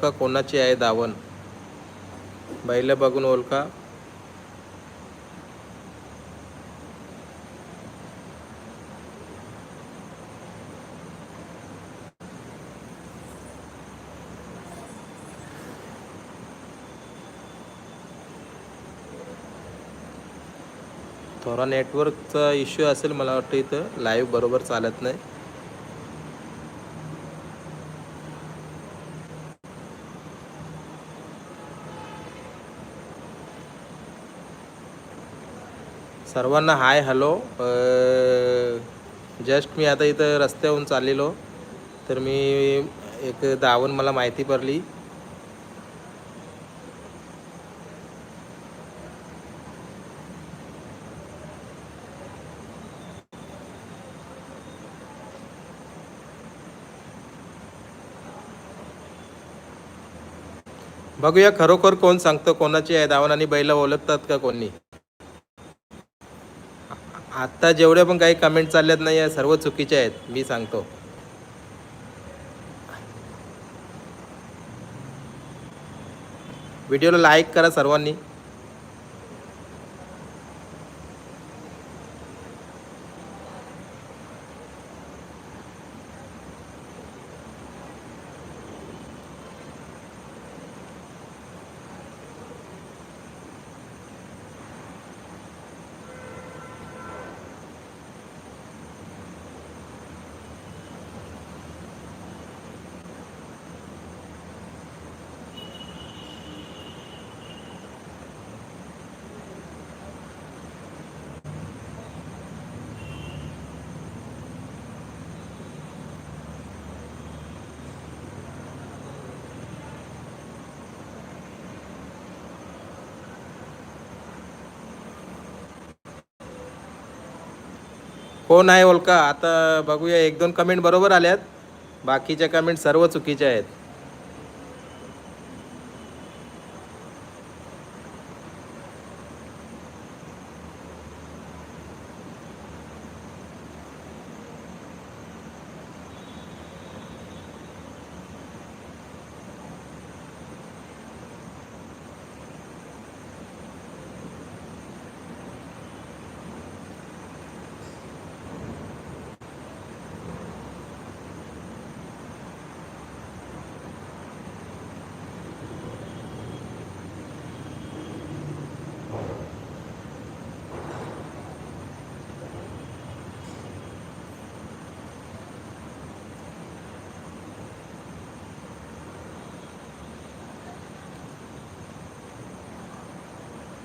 ओळखा कोणाची आहे दावण? बैल बघून ओळखा. थोडा नेटवर्कचा इश्यू असेल मला वाटतं इथं. लाईव्ह बरोबर चालत नाही. सर्वांना हाय हॅलो. जस्ट मी आता इथं रस्त्याहून चाललेलो. तर मी एक दावण मला माहिती पडली. बघूया खरोखर कोण सांगतं कोणाची आहे दावण आणि बैल ओळखतात का कोणी? आत्ता जेवढे पण काही कमेंट चालल्यात नाही या सर्व चुकीचे आहेत मी सांगतो. व्हिडिओला लाईक करा सर्वांनी. हो नाही ओळखा आता बघूया एक दोन कमेंट बरोबर आल्यात. बाकीच्या कमेंट सर्व चुकीच्या आहेत.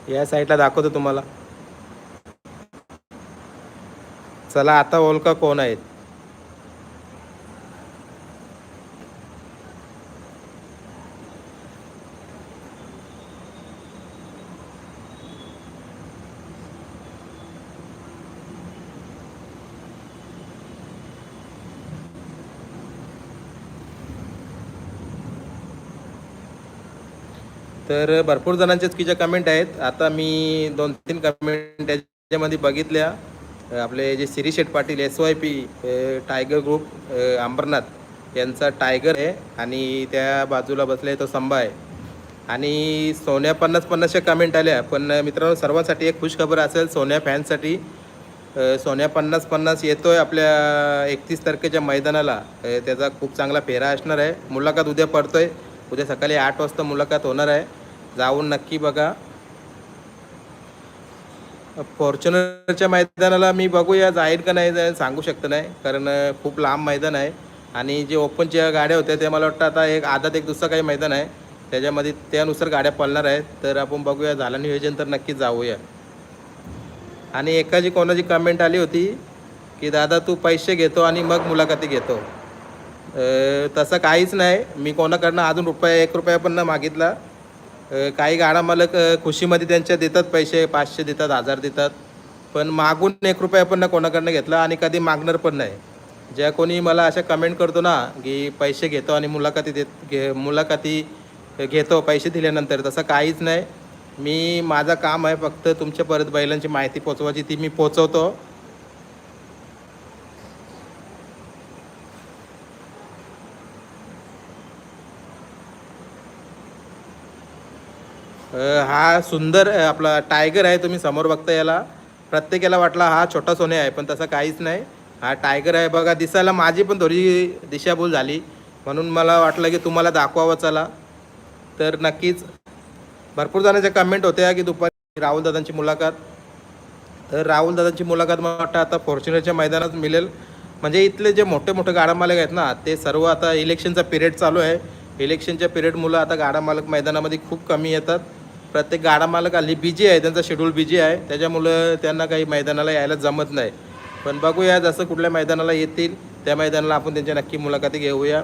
या साईडला दाखवतो तुम्हाला. चला आता ओळखा कोण आहेत. तर भरपूर जणांच्या चुकीच्या कमेंट आहेत. आता मी दोन तीन कमेंट त्याच्यामध्ये बघितल्या. आपले जे Shiri Sheth Patil S Y P tiger group Ambernath यांचा टायगर आहे आणि त्या बाजूला बसले तो संभा आहे. आणि सोन्या पन्नास पन्नासच्या कमेंट आल्या. पण मित्रांनो सर्वांसाठी एक खुश खबर असेल सोन्या फॅन्ससाठी सोन्या पन्नास पन्नास आहे आपल्या एकतीस तारखेच्या मैदानाला. त्याचा खूप चांगला फेरा असणार आहे. मुलाखत उद्या पडतो आहे उद्या सकाळी आठ वाजता मुलाखत होणार आहे. जाऊन नक्की बघा. फॉर्च्युनरच्या मैदानाला मी बघूया जाईल का नाही जाईल सांगू शकत नाही कारण खूप लांब मैदान आहे. आणि जे ओपनच्या गाड्या होत्या ते मला वाटतं आता एक आधात एक दुसरं काही मैदान आहे. त्याच्यामध्ये त्यानुसार गाड्या पळणार आहेत. तर आपण बघूया झालं नियोजन तर नक्कीच जाऊया. आणि एकाची कोणाची कमेंट आली होती की दादा तू पैसे घेतो आणि मग मुलाखती घेतो. तसं काहीच नाही. मी कोणाकडनं अजून रुपया एक रुपया पण नाही मागितला. काही गाडा मालक खुशीमध्ये त्यांच्या देतात पैसे पाचशे देतात हजार देतात. पण मागून एक रुपया पण ना कोणाकडनं घेतला आणि कधी मागणार पण नाही. ज्या कोणी मला अशा कमेंट करतो ना की पैसे घेतो आणि मुलाखती देत घे मुलाखती घेतो पैसे दिल्यानंतर तसं काहीच नाही. मी माझं काम आहे फक्त तुमच्या परत बैलांची माहिती पोचवायची ती मी पोचवतो. हा सुंदर आपला टायगर आहे तुम्ही समोर बघता याला. प्रत्येकाला वाटला हा छोटा सोने आहे पण तसं काहीच नाही. हा टायगर आहे बघा दिसायला माझी पण थोडी दिशाभूल झाली. म्हणून मला वाटलं की तुम्हाला दाखवावं चला. तर नक्कीच भरपूर जणांच्या कमेंट होत्या की दुपारी राहुल दादांची मुलाखत. तर राहुल दादांची मुलाखत मला वाटतं आता फॉर्च्युनरच्या मैदानात मिळेल. म्हणजे इथले जे मोठे मोठे गाडा मालक आहेत ना ते सर्व आता इलेक्शनचा पिरियड चालू आहे. इलेक्शनच्या पिरियडमुळं आता गाडा मालक मैदानामध्ये खूप कमी येतात. प्रत्येक गाडा मालक हल्ली बिजी आहे त्यांचा शेड्यूल बिजी आहे. त्याच्यामुळं त्यांना काही मैदानाला यायला जमत नाही. पण बघूया जसं कुठल्या मैदानाला येतील त्या मैदानाला आपण त्यांच्या नक्की मुलाखती घेऊया.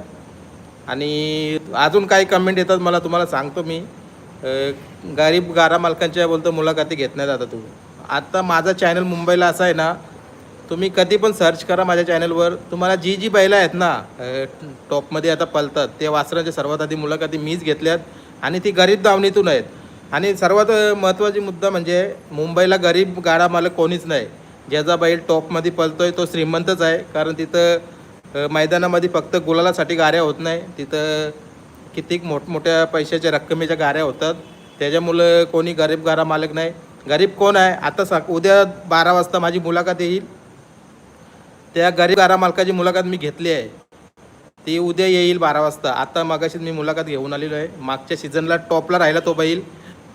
आणि अजून काही कमेंट येतात मला तुम्हाला सांगतो मी. गरीब गारा मालकांच्या बोलतो मुलाखती घेत नाही जाता तू आत्ता माझा चॅनल मुंबईला असा आहे ना तुम्ही कधी पण सर्च करा माझ्या चॅनलवर तुम्हाला जी जी बैलं आहेत ना टॉपमध्ये आता पलतात. ते वासरांच्या सर्वात आधी मुलाखती मीच घेतल्यात. आणि ती गरीब दावणीतून आहेत. आणि सर्वात महत्त्वाची मुद्दा म्हणजे मुंबईला गरीब गाडा मालक कोणीच नाही. ज्याचा बैल टॉपमध्ये पलतोय तो श्रीमंतच आहे. कारण तिथं मैदानामध्ये फक्त गुलालासाठी गाऱ्या होत नाही. तिथं कितीक मोठमोठ्या पैशाच्या रक्कमेच्या गाऱ्या होतात. त्याच्यामुळं कोणी गरीब गारा मालक नाही. गरीब कोण आहे? आता सा उद्या बारा वाजता माझी मुलाखत येईल. त्या गरीब गारा मालकाची मुलाखत मी घेतली आहे. ती उद्या येईल बारा वाजता. आता मगाशीच मी मुलाखत घेऊन आलेलो आहे. मागच्या सीझनला टॉपला राहिला तो बैल.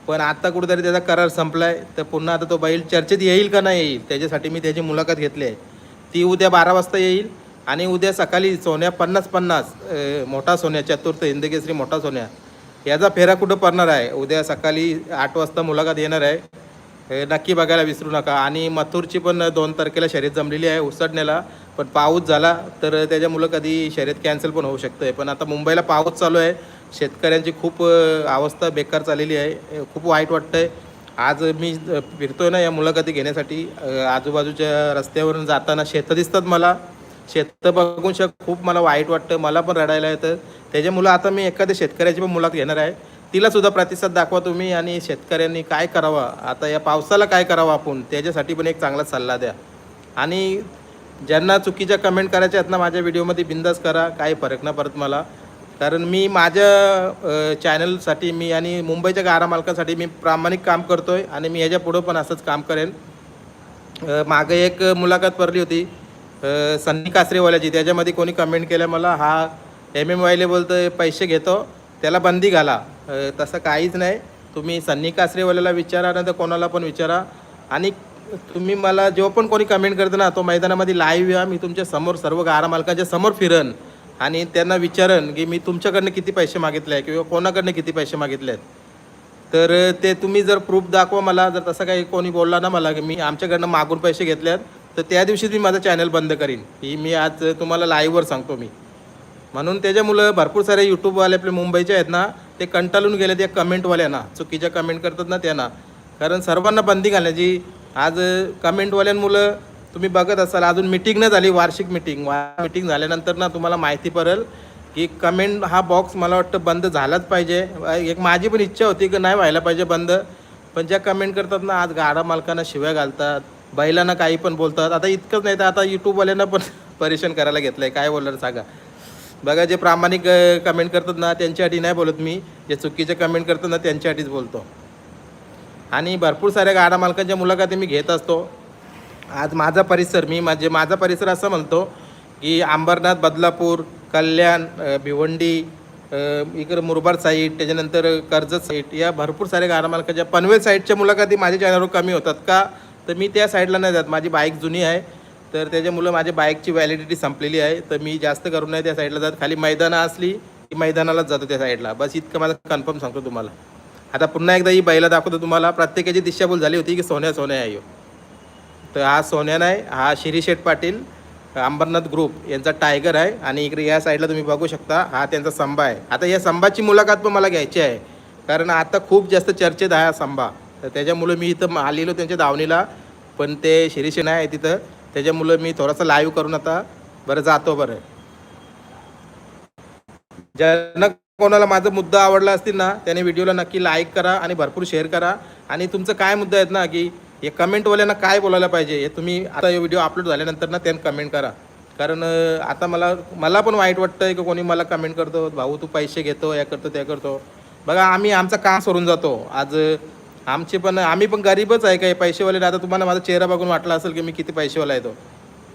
पण आता कुठेतरी त्याचा करार संपलाय. तर पुन्हा आता तो बैल चर्चेत येईल का नाही येईल त्याच्यासाठी मी त्याची मुलाखत घेतली आहे. ती उद्या बारा वाजता येईल आणि उद्या सकाळी सोन्या पन्नास पन्नास मोठा सोन्या चतुर्थ हिंदकेसरी मोठा सोन्या याचा फेरा कुठं पडणार आहे? उद्या सकाळी आठ वाजता मुलाखत येणार आहे. नक्की बघायला विसरू नका. आणि मथुरची पण दोन तारखेला शर्यत जमलेली आहे उसटण्याला पण पाऊस झाला तर त्याच्यामुळं कधी शर्यत कॅन्सल पण होऊ शकतं पण आता मुंबईला पाऊस चालू आहे. शेतकऱ्यांची खूप अवस्था बेकार चाललेली आहे. खूप वाईट वाटतं आहे आज मी फिरतोय ना या मुलाखती घेण्यासाठी. आजूबाजूच्या रस्त्यावरून जाताना शेतं दिसतात मला. शेतं बघून शक खूप मला वाईट वाटतं मला पण रडायला येतं. त्याच्यामुळं आता मी एखाद्या शेतकऱ्याची पण मुलाखत घेणार आहे. तिला सुद्धा प्रतिसाद दाखवा तुम्ही आणि शेतकऱ्यांनी काय करावं? आता या पावसाला काय करावं आपण? त्याच्यासाठी पण एक चांगला सल्ला द्या. आणि ज्यांना चुकीच्या कमेंट करायच्या आहेत ना माझ्या व्हिडिओमध्ये बिंदास करा. काही फरक नाही पडत मला. कारण मी माझ्या चॅनलसाठी मी आणि मुंबईच्या गारा मालकासाठी मी प्रामाणिक काम करतो आहे आणि मी ह्याच्या पुढं पण असंच काम करेन. मागे एक मुलाखत पडली होती सन्नी कासरेवाल्याची. त्याच्यामध्ये कोणी कमेंट केलं मला हा एम एम वायले बोलतो पैसे घेतो त्याला बंदी घाला. तसं काहीच नाही. तुम्ही सन्नी कासरेवाल्याला विचारा नाही तर कोणाला पण विचारा. आणि तुम्ही मला जेव्हा पण कोणी कमेंट करतं ना तो मैदानामध्ये लाईव्ह या मी तुमच्यासमोर सर्व गारा मालकाच्या समोर फिरन. आणि त्यांना विचारन की मी तुमच्याकडनं किती पैसे मागितले आहे किंवा कोणाकडनं किती पैसे मागितले आहेत. तर ते तुम्ही जर प्रूफ दाखवा मला जर तसं काही कोणी बोलला ना मला की मी आमच्याकडनं मागून पैसे घेतले आहेत तर त्या दिवशीच मी माझं चॅनल बंद करीन. ही मी आज तुम्हाला लाईव्हवर सांगतो मी. म्हणून त्याच्यामुळं भरपूर सारे यूट्यूबवाले आपले मुंबईचे आहेत ना ते कंटाळून गेले त्या कमेंटवाल्यांना चुकीच्या कमेंट करतात ना त्यांना. कारण सर्वांना बंदी घालण्याची आज कमेंटवाल्यांमुळं तुम्ही बघत असाल अजून मिटिंग नाही झाली वार्षिक मिटिंग मिटिंग झाल्यानंतर ना तुम्हाला माहिती पडेल की कमेंट हा बॉक्स मला वाटतं बंद झालाच पाहिजे. एक माझी पण इच्छा होती की नाही व्हायला पाहिजे बंद. पण ज्या कमेंट करतात ना आज गाडा मालकांना शिव्या घालतात बैलांना काही पण बोलतात. आता इतकंच नाही तर आता यूट्यूबवाल्यांना पण परेशान करायला घेतलं आहे काय बोलणार सांगा. बघा जे प्रामाणिक कमेंट करतात ना त्यांच्यासाठी नाही बोलत मी. जे चुकीचे कमेंट करतात ना त्यांच्यासाठीच बोलतो. आणि भरपूर साऱ्या गाडा मालकांच्या मुलाखती मी घेत असतो. आज माझा परिसर मी म्हणजे माझा परिसर असं म्हणतो की अंबरनाथ बदलापूर कल्याण भिवंडी इकडं मुरबाड साईड त्याच्यानंतर कर्जत साईड या भरपूर साऱ्या गाडामालकाच्या पनवेल साईडच्या मुलाखती माझ्या चॅनलवर कमी होतात का? तर मी त्या साईडला नाही जात. माझी बाईक जुनी आहे. तर त्याच्यामुळं माझ्या बाईकची व्हॅलिडिटी संपलेली आहे. तर मी जास्त करून नाही त्या साईडला जात. खाली मैदानं असली की मैदानालाच जातो त्या साईडला बस इतकं माझं कन्फर्म सांगतो तुम्हाला. आता पुन्हा एकदा ही बैला दाखवतो तुम्हाला. प्रत्येकाची दिशाभूल झाली होती की सोन्या सोन्या आहे तर हा सोन्या नाही हा शिरीशेठ पाटील अंबरनाथ ग्रुप यांचा टायगर आहे. आणि इकडे या साईडला तुम्ही बघू शकता हा त्यांचा संभा आहे. आता या संभाची मुलाखत पण मला घ्यायची आहे. कारण आता खूप जास्त चर्चेत आहे हा संभा. तर त्याच्यामुळं मी इथं आलेलो त्यांच्या दावणीला पण ते शिरीशे नाही आहे तिथं. त्याच्यामुळं मी थोडासा लाईव्ह करून आता बरं जातो बरं. ज्यांना कोणाला माझा मुद्दा आवडला असतील ना त्याने व्हिडिओला नक्की लाईक करा आणि भरपूर शेअर करा. आणि तुमचं काय मुद्दा आहेत ना की हे कमेंटवाल्यांना काय बोलायला पाहिजे हे तुम्ही आता हे व्हिडिओ अपलोड झाल्यानंतर ना त्यांना कमेंट करा. कारण आता मला मला पण वाईट वाटतंय की कोणी मला कमेंट करतो भाऊ तू पैसे घेतो या करतो त्या करतो. बघा आम्ही आमचा काम सोडून जातो. आज आमचे पण आम्ही पण गरीबच आहे काही पैसेवाले. आता तुम्हाला माझा चेहरा बघून वाटला असेल की मी किती पैसेवाला येतो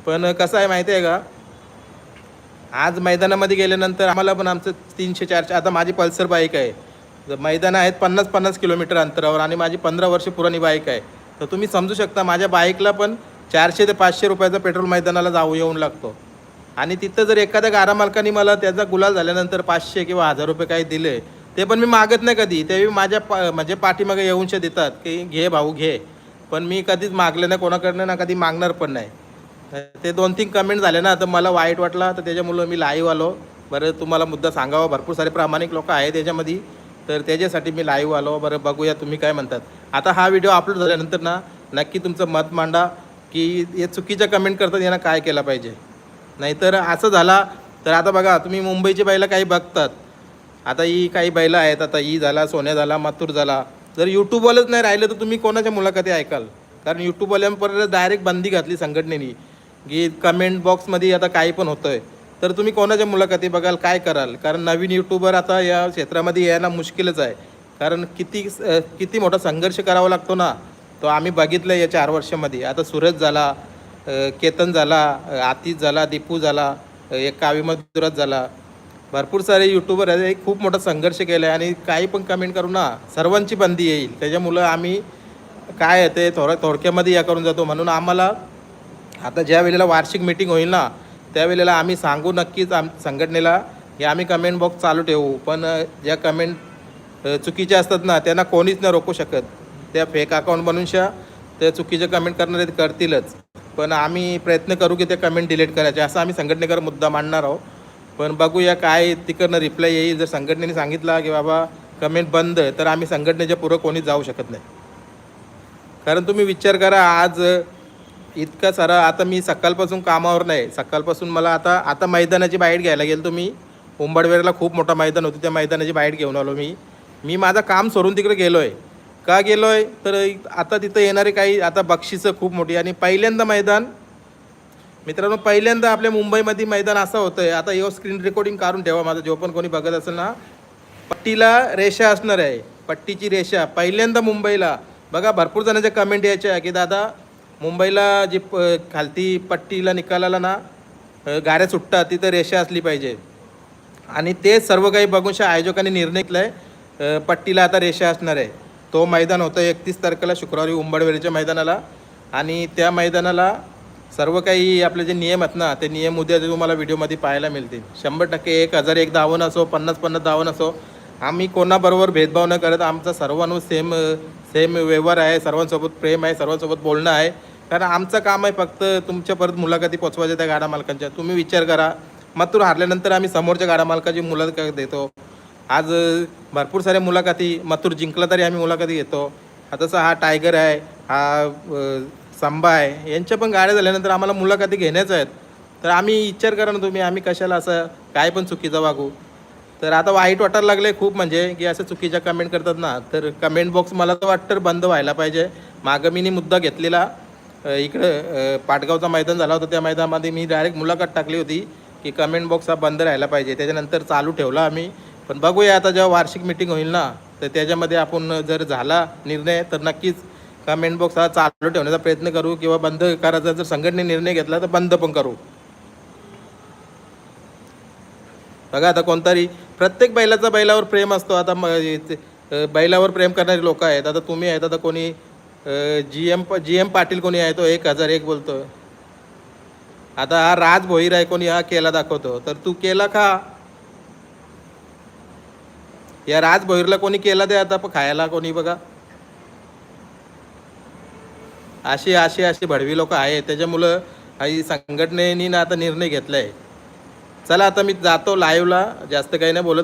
पण कसं आहे माहिती आहे का? आज मैदानामध्ये गेल्यानंतर आम्हाला पण आमचं तीनशे चारशे आता माझी पल्सर बाईक आहे. मैदान मैदानं आहेत पन्नास पन्नास किलोमीटर अंतरावर आणि माझी पंधरा वर्ष पुराणी बाईक आहे. तर तुम्ही समजू शकता माझ्या बाईकला पण चारशे ते पाचशे रुपयाचा पेट्रोल मैदानाला जाऊ येऊन लागतो. आणि तिथं जर एखाद्या गारा मालकाने मला त्याचा गुलाल झाल्यानंतर पाचशे किंवा हजार रुपये काही दिले ते पण मी मागत नाही कधी. ते माझ्या पा म्हणजे पाठीमागे येऊनशे देतात की घे भाऊ घे. पण मी कधीच मागले नाही कोणाकडनं ना कधी मागणार पण नाही. ते दोन तीन कमेंट झाले ना तर मला वाईट वाटला. तर त्याच्यामुळं मी लाईव्ह आलो. बरं तुम्हाला मुद्दा सांगावा. भरपूर सारे प्रामाणिक लोक आहेत त्याच्यामध्ये तर त्याच्यासाठी मी लाईव्ह आलो. बरं बघूया तुम्ही काय म्हणतात. आता हा व्हिडिओ अपलोड झाल्यानंतर ना नक्की तुमचं मत मांडा की हे चुकीच्या कमेंट करतात यांना काय केलं पाहिजे? नाहीतर असं झाला तर आता बघा तुम्ही मुंबईची बैलं काही बघतात. आता ही काही बैलं आहेत आता ही झाला सोन्या झाला मातूर झाला. जर यूट्यूबवालंच नाही राहिलं तर तुम्ही कोणाच्या मुलाखती ऐकाल? कारण यूट्यूबवाल्यांपर्यंत डायरेक्ट बंदी घातली संघटनेने की कमेंट बॉक्समध्ये आता काही पण होतंय. तर तुम्ही कोणाच्या मुलाखती बघाल काय कराल? कारण नवीन यूट्यूबर आता या क्षेत्रामध्ये यायला मुश्किलच आहे. कारण किती किती मोठा संघर्ष करावा लागतो ना तो आम्ही बघितलं या चार वर्षामध्ये. आता सूरज झाला केतन झाला आतिश झाला दीपू झाला एक काविमधुरात झाला. भरपूर सारे यूट्यूबर आहेत एक खूप मोठा संघर्ष केला आहे आणि काही पण कमेंट करू ना सर्वांची बंदी येईल. त्याच्यामुळं आम्ही काय आहे ते थोडं थोडक्यामध्ये या करून जातो. म्हणून आम्हाला आता ज्या वेळेला वार्षिक मीटिंग होईल ना त्यावेळेला आम्ही सांगू नक्कीच आम संघटनेला की आम्ही कमेंट बॉक्स चालू ठेवू. पण ज्या कमेंट चुकीच्या असतात ना त्यांना कोणीच नाही रोखू शकत. त्या फेक अकाउंट बनूनशा त्या चुकीचे कमेंट करणारे करतीलच. पण आम्ही प्रयत्न करू की ते कमेंट डिलीट करायचे. असं आम्ही संघटनेकर मुद्दा मांडणार आहोत. पण बघूया काय तिकडनं रिप्लाय येईल. जर संघटनेने सांगितला की बाबा कमेंट बंद तर आम्ही संघटनेच्या पुढं कोणीच जाऊ शकत नाही. कारण तुम्ही विचार करा आज इतका सारा आता मी सकाळपासून कामावर नाही. सकाळपासून मला आता आता मैदानाची बाईट घ्यायला गेलो तुम्ही. उंबडवेरला खूप मोठा मैदान होतं त्या मैदानाची बाईट घेऊन आलो मी. मी माझं काम सोडून तिकडे गेलो आहे का गेलो आहे तर आता तिथं येणारे काही आता बक्षिसं खूप मोठी आणि पहिल्यांदा मैदान मित्रांनो पहिल्यांदा आपल्या मुंबईमध्ये मैदान असं होतं आहे आता यो स्क्रीन रेकॉर्डिंग काढून ठेवा माझं. जो पण कोणी बघत असेल ना पट्टीला रेषा असणार आहे. पट्टीची रेषा पहिल्यांदा मुंबईला. बघा भरपूर जणांच्या कमेंट यायच्या की दादा मुंबईला जी प खालती पट्टीला निकालाला ना गाड्या सुटतात तिथं रेषा असली पाहिजे. आणि ते सर्व काही बघून शा आयोजकांनी निर्णय केला आहे पट्टीला आता रेषा असणार आहे. तो मैदान होतं एकतीस तारखेला शुक्रवारी उंबडवेरीच्या मैदानाला. आणि त्या मैदानाला सर्व काही आपले जे नियम आहेत ना ते नियम उद्या तुम्हाला व्हिडिओमध्ये पाहायला मिळतील. शंभर टक्के एक हजार एक धावण असो पन्नास पन्नास धावण असो आम्ही कोणाबरोबर भेदभाव न करत आमचा सर्वांवर सेम सेम व्यवहार आहे सर्वांसोबत प्रेम आहे सर्वांसोबत बोलणं आहे. कारण आमचं काम आहे फक्त तुमच्या परत मुलाखती पोचवायच्या त्या गाडा मालकांच्या. तुम्ही विचार करा. मात्र हारल्यानंतर आम्ही समोरच्या गाडा मालकाची मुलाखत देतो. आज भरपूर साऱ्या मुलाखती मथुर जिंकला तरी आम्ही मुलाखती घेतो. आता हा टायगर आहे हा अ, संबा आहे यांच्या पण गाड्या झाल्यानंतर आम्हाला मुलाखती घेण्याच आहेत. तर आम्ही विचार करा ना तुम्ही आम्ही कशाला असं काय पण चुकीचं वागू. तर आता वाईट वाटायला लागले खूप म्हणजे की असं चुकीच्या कमेंट करतात ना तर कमेंट बॉक्स मला तर वाटतं बंद व्हायला पाहिजे. मागं मी नी मुद्दा घेतलेला. इकडं पाटगावचा मैदान झाला होता त्या मैदानामध्ये मी डायरेक्ट मुलाखत टाकली होती की कमेंट बॉक्स हा बंद राहायला पाहिजे. त्याच्यानंतर चालू ठेवला आम्ही. पण बघूया आता जेव्हा वार्षिक मिटिंग होईल ना तर त्याच्यामध्ये आपण जर झाला निर्णय तर नक्कीच कमेंट बॉक्स हा चालू ठेवण्याचा प्रयत्न करू किंवा बंद करायचा जर संघटने निर्णय घेतला तर बंद पण करू. बघा आता कोणतरी प्रत्येक बैलाचा बैलावर प्रेम असतो. आता बैलावर प्रेम करणारे लोक आहेत. आता तुम्ही आहेत आता कोणी G M G M Patil कोणी आहे तो एक हजार एक बोलतो आता हा राज भोईर आहे कोणी हा केला दाखवतो. तर तू केला का या राज भोईरला कोणी केला ते आता खायला कोणी बघा? अशी अशी अशी भडवी लोक आहेत. त्याच्यामुळं काही संघटनेनी ना आता निर्णय घेतलाय. चला आता मी जातो लाईव्हला जास्त काही नाही बोलत.